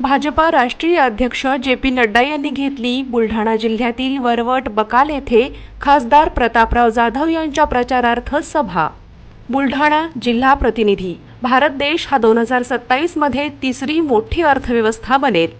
भाजपा राष्ट्रीय अध्यक्ष J P Nadda यांनी घेतली बुलढाणा जिल्ह्यातील वरवट बकाल येथे खासदार प्रतापराव जाधव यांच्या प्रचारार्थ सभा. बुलढाणा जिल्हा प्रतिनिधी. भारत देश हा दोन हजार सत्तावीसमध्ये तिसरी मोठी अर्थव्यवस्था बनेल.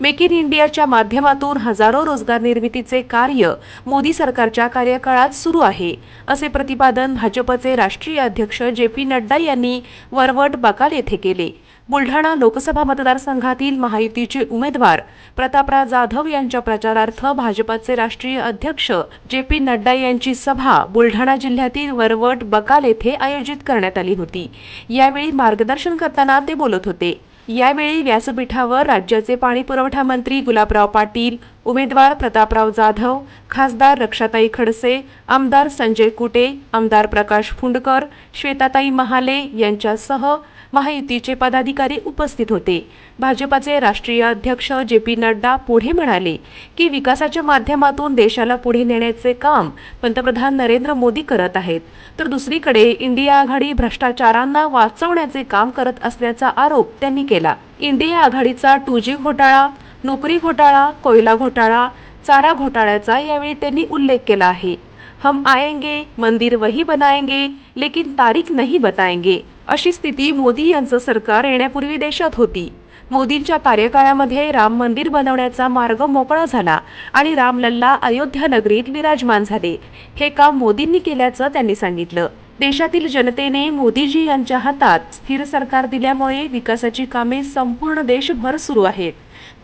मेक इन इंडियाच्या माध्यमातून हजारो रोजगार निर्मितीचे कार्य मोदी सरकारच्या कार्यकाळात सुरू आहे असे प्रतिपादन भाजपचे राष्ट्रीय अध्यक्ष जे पी नड्डा यांनी वरवट बकाल येथे केले. बुलढाणा लोकसभा मतदारसंघातील महायुतीचे उमेदवार प्रतापराव जाधव यांच्या प्रचारार्थ भाजपाचे राष्ट्रीय अध्यक्ष जे पी नड्डा यांची सभा बुलढाणा जिल्ह्यातील वरवट बकाल येथे आयोजित करण्यात आली होती. यावेळी मार्गदर्शन करताना ते बोलत होते. यावेळी व्यासपीठावर राज्याचे पाणी पुरवठा मंत्री गुलाबराव पाटील उमेदवार प्रतापराव जाधव खासदार रक्षाताई खडसे आमदार संजय कुटे आमदार प्रकाश फुंडकर श्वेताताई महाले यांच्यासह महायुतीचे पदाधिकारी उपस्थित होते. भाजपाचे राष्ट्रीय अध्यक्ष जे पी नड्डा पुढे म्हणाले की विकासाच्या माध्यमातून देशाला पुढे नेण्याचे काम पंतप्रधान नरेंद्र मोदी करत आहेत. तर दुसरीकडे इंडिया आघाडी भ्रष्टाचारांना वाचवण्याचे काम करत असल्याचा आरोप त्यांनी केला. इंडिया आघाडीचा टू जी घोटाळा नोकरी घोटाळा कोयला घोटाळा चारा घोटाळ्याचा यावेळी त्यांनी उल्लेख केला आहे. हम आएंगे मंदिर वही बनाएंगे लेकिन तारीख नहीं बताएंगे. अशी स्थिती मोदी यांचं सरकार येण्यापूर्वी देशात होती. मोदींच्या कार्यकाळामध्ये राम मंदिर बनवण्याचा मार्ग मोकळा झाला आणि रामलल्ला अयोध्या नगरीत विराजमान झाले. हे काम मोदींनी केल्याचं त्यांनी सांगितलं. देशातील जनतेने मोदीजी यांच्या हातात स्थिर सरकार दिल्यामुळे विकासाची कामे संपूर्ण देशभर सुरू आहेत.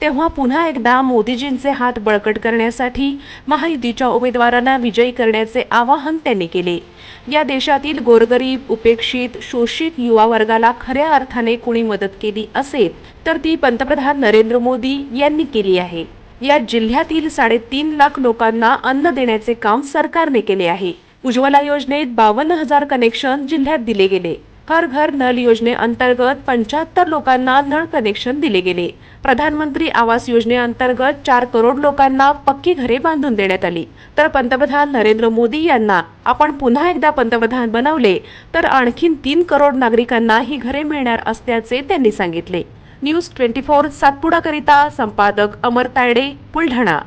तेव्हा पुन्हा एकदा मोदीजींचे हात बळकट करण्यासाठी महायुतीच्या उमेदवारांना विजयी करण्याचे आवाहन त्यांनी केले. या देशातील गोरगरीब उपेक्षित शोषित युवा वर्गाला खऱ्या अर्थाने कोणी मदत केली असेल तर ती पंतप्रधान नरेंद्र मोदी यांनी केली आहे. या जिल्ह्यातील साडेतीन लाख लोकांना अन्न देण्याचे काम सरकारने केले आहे. उज्ज्वला योजनेत बावन्न हजार कनेक्शन जिल्ह्यात दिले गेले. हर घर नल योजनेअंतर्गत पंच्याहत्तर लोकांना नळ कनेक्शन दिले गेले. प्रधानमंत्री आवास योजनेअंतर्गत चार करोड लोकांना पक्की घरे बांधून देण्यात आली. तर पंतप्रधान नरेंद्र मोदी यांना आपण पुन्हा एकदा पंतप्रधान बनवले तर आणखीन तीन करोड नागरिकांना ही घरे मिळणार असल्याचे त्यांनी सांगितले. न्यूज ट्वेंटी फोर सातपुडाकरिता संपादक अमर तायडे बुलढाणा.